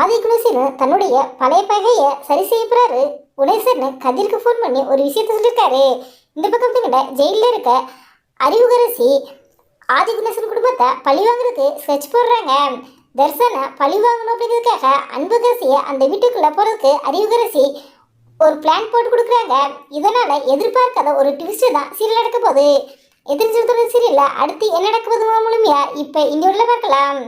ஆதி தன்னுடைய பழைய பகையை சரி செய்ய போறாரு குணேசன் கதிருக்கு ஃபோன் பண்ணி ஒரு விஷயத்த சொல்லியிருக்காரு இந்த பக்கம் தங்கிட்ட ஜெயிலில் இருக்க அறிவுகரசி ஆதிகுணேசன் குடும்பத்தை பழி வாங்குறதுக்கு ஸ்கெட்ச் போடுறாங்க. தர்சனை பழி வாங்கணும் அப்படிங்கிறதுக்காக அன்புகரசியை அந்த வீட்டுக்குள்ளே போகிறதுக்கு அறிவுகரசி ஒரு பிளான் போட்டு கொடுக்குறாங்க. இதனால் எதிர்பார்க்காத ஒரு ட்விஸ்ட்டு தான் சீரியல் நடக்க போகுது. எதிர்த்து சீரியலில் அடுத்து என்ன நடக்க போகுது முழுமையா இப்போ இந்த பார்க்கலாம்.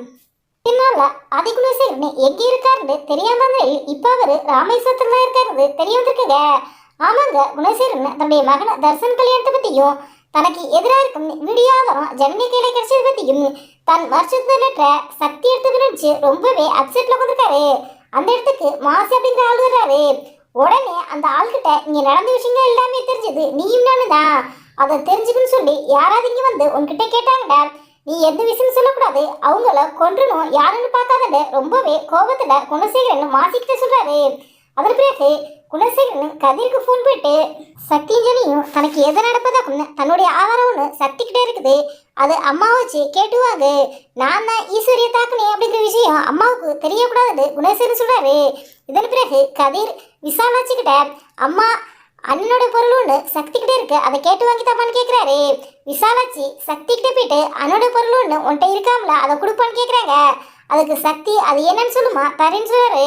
என்னால ஆதிகுணசேகரன் எங்க இருக்காருன்னு தெரியாம இருந்தால் இப்ப அவரு ராமேஸ்வரத்துல தான் இருக்காரு தெரிய வந்திருக்குங்க ஆமாங்க குணசேகரன் தன்னுடைய மகன தர்சன் கல்யாணத்தை பத்தியும் தனக்கு எதிராக இருக்கும் வீடியோ ஆதாரம் ஜனனி கையில கிடைச்சது பத்தியும் தன் வருஷத்துல சக்தி எடுத்து நினைச்சு ரொம்பவே அப்செட்ல வந்திருக்காரு அந்த இடத்துக்கு மாசி அப்படிங்கிற ஆள் வர்றாரு. உடனே அந்த ஆள்கிட்ட இங்க நடந்த விஷயங்கள் எல்லாமே தெரிஞ்சது நீயும் நானும் தான். அதை தெரிஞ்சுக்கணும்னு சொல்லி யாராவது இங்க வந்து உன்கிட்ட கேட்டாங்கடா. நீ எந்த விஷயம் சொல்லக்கூடாது. அவங்கள கொன்றணும் யாருன்னு பார்க்காதன்னு ரொம்பவே கோபத்தில் குணசேகரன் மாசிக்கிட்ட சொல்கிறாரு அதன் பிறகு குணசேகரன் கதிருக்கு ஃபோன் போயிட்டு சத்தியஞ்சனியும் தனக்கு எது நடப்பதாகும்னு தன்னுடைய ஆதாரம் ஒன்று சக்தி இருக்குது. அது அம்மா வச்சு கேட்டுவாங்க. நான் தான் ஈஸ்வரிய தாக்குனேன் அப்படிங்கிற விஷயம் அம்மாவுக்கு தெரியக்கூடாதுன்னு குணசேகரன் சொல்கிறாரு இதன் பிறகு கதிர் விசாலாச்சுக்கிட்ட அம்மா அண்ணனோட பொருள் ஒன்று சக்தி கிட்ட இருக்கு. அதை கேட்டு வாங்கி தப்பான்னு கேட்குறாரு விசாலாச்சி சக்தி கிட்ட போயிட்டு அண்ணனோட பொருள் ஒன்று உன்கிட்ட இருக்காமல அதை கொடுப்பான்னு கேட்குறாங்க அதுக்கு சக்தி அது என்னன்னு சொல்லுமா? தரேன்னு சொல்றாரு.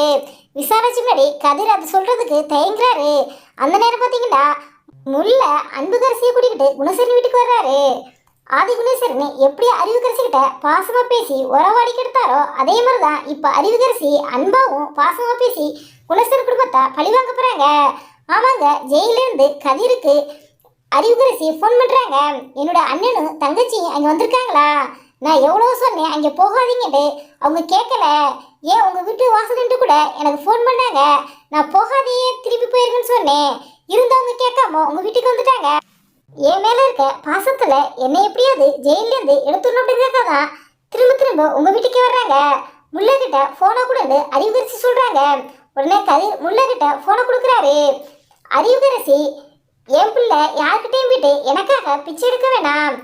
விசாலாச்சி முன்னாடி கதிர் அதை சொல்றதுக்கு தயங்குறாரு. அந்த நேரம் பார்த்தீங்கன்னா முல்ல அன்புகரசியை கூட்டிக்கிட்டு குணசரி வீட்டுக்கு வர்றாரு. ஆதி குணேஸ்வரன் எப்படி அறிவுகரசி கிட்ட பாசமா பேசி உறவாடி கெடுத்தாரோ அதே மாதிரி தான் இப்போ அறிவுகரசி அன்பாவும் பாசமா பேசி குணசேகரன் குடும்பத்தை பழிவாங்க போறாங்க. ஆமாங்க ஜெயிலிருந்து கதிருக்கு அறிவுகரசி ஃபோன் பண்ணுறாங்க என்னோட அண்ணனும் தங்கச்சியும் அங்கே வந்திருக்காங்களா? நான் எவ்வளோ சொன்னேன் அங்கே போகாதீங்கட்டு அவங்க கேட்கல ஏன் உங்கள் வீட்டு வாசல்ட்டு கூட எனக்கு ஃபோன் பண்ணாங்க. நான் போகாதையே திருப்பி போயிருக்குன்னு சொன்னேன். இருந்தவங்க கேட்காம உங்கள் வீட்டுக்கு வந்துட்டாங்க. என் மேலே இருக்க பாசத்தில் என்னை எப்படியாவது ஜெயிலேருந்து எடுத்துடணும் அப்படிங்கிறதுக்காக தான் திரும்ப திரும்ப உங்கள் வீட்டுக்கே வர்றாங்க. முல்லைக்கிட்ட ஃபோனை கொடுன்னு அறிவுரிச்சு சொல்கிறாங்க உடனே கதிர் முல்லைக்கிட்ட ஃபோனை கொடுக்குறாரு. அறிவுகரசி என் பிள்ளை யார்கிட்டையும் போயிட்டு எனக்காக பிச்சை எடுக்க வேணாம்.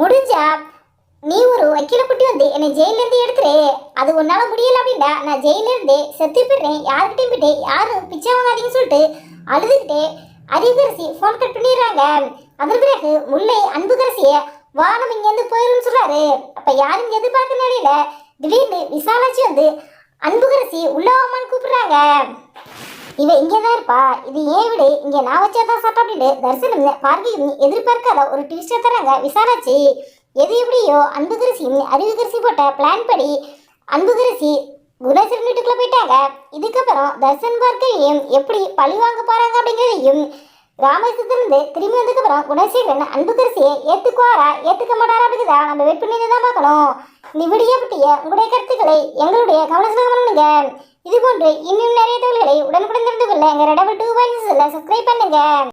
முடிஞ்சா நீ ஒரு வக்கீல குட்டி வந்து என்னை ஜெயிலேருந்து எடுத்துரு. அது உன்னால முடியல அப்படின்னா நான் ஜெயிலிருந்து செத்து போயிடுறேன். யார்கிட்டயும் போயிட்டு யாரும் பிச்சை வாங்காதீங்கன்னு சொல்லிட்டு அழுதுகிட்டே அறிவுகரசி ஃபோன் கட் பண்ணிடுறாங்க. அதன் பிறகு முல்லை அன்புகரசிய வா நம்ம இங்கேருந்து போயிருன்னு சொல்றாரு. அப்ப யாரும் எதிர்பார்க்க நிலையில திடீர்னு விசாலாச்சி வந்து அன்புகரசி உள்ளவாமான்னு கூப்பிடுறாங்க. இவ இங்கே தான் இருப்பா. இது ஏன் விடு? இங்கே நான் வச்சாதான் சாப்பிட்டா அப்படின்னு தரிசனம் பார்வையும் எதிர்பார்க்காத ஒரு ட்விஸ்டை தராங்க. விசாராச்சு எது எப்படியோ அன்புகரசியும் அறிவுதரிசி போட்ட பிளான் படி அன்புகரசி குணேசன் வீட்டுக்குள்ள போயிட்டாங்க. இதுக்கப்புறம் தர்சன் பார்க்கையும் எப்படி பழி வாங்க போறாங்க அப்படிங்கிறதையும் ராமேஸ்வரத்துலேருந்து திரும்பி வந்ததுக்கப்புறம் குணசேகரன் அன்புகரசியை ஏற்றுக்குவாரா ஏற்றுக்க மாட்டாரா அப்படிங்கிறதா நம்ம வெயிட் பண்ணி தான் பார்க்கணும். இந்த வீடியோ பற்றிய உங்களுடைய கருத்துக்களை எங்களுடைய கவனத்தில் பண்ணுங்க இது போன்று இன்னும் நிறைய தகவல்களை உடனுக்குடன் தெரிந்து கொள்ள எங்கள் ரெடபிள் டூ பாயிண்ட்ஸில் சப்ஸ்கிரைப் பண்ணுங்கள்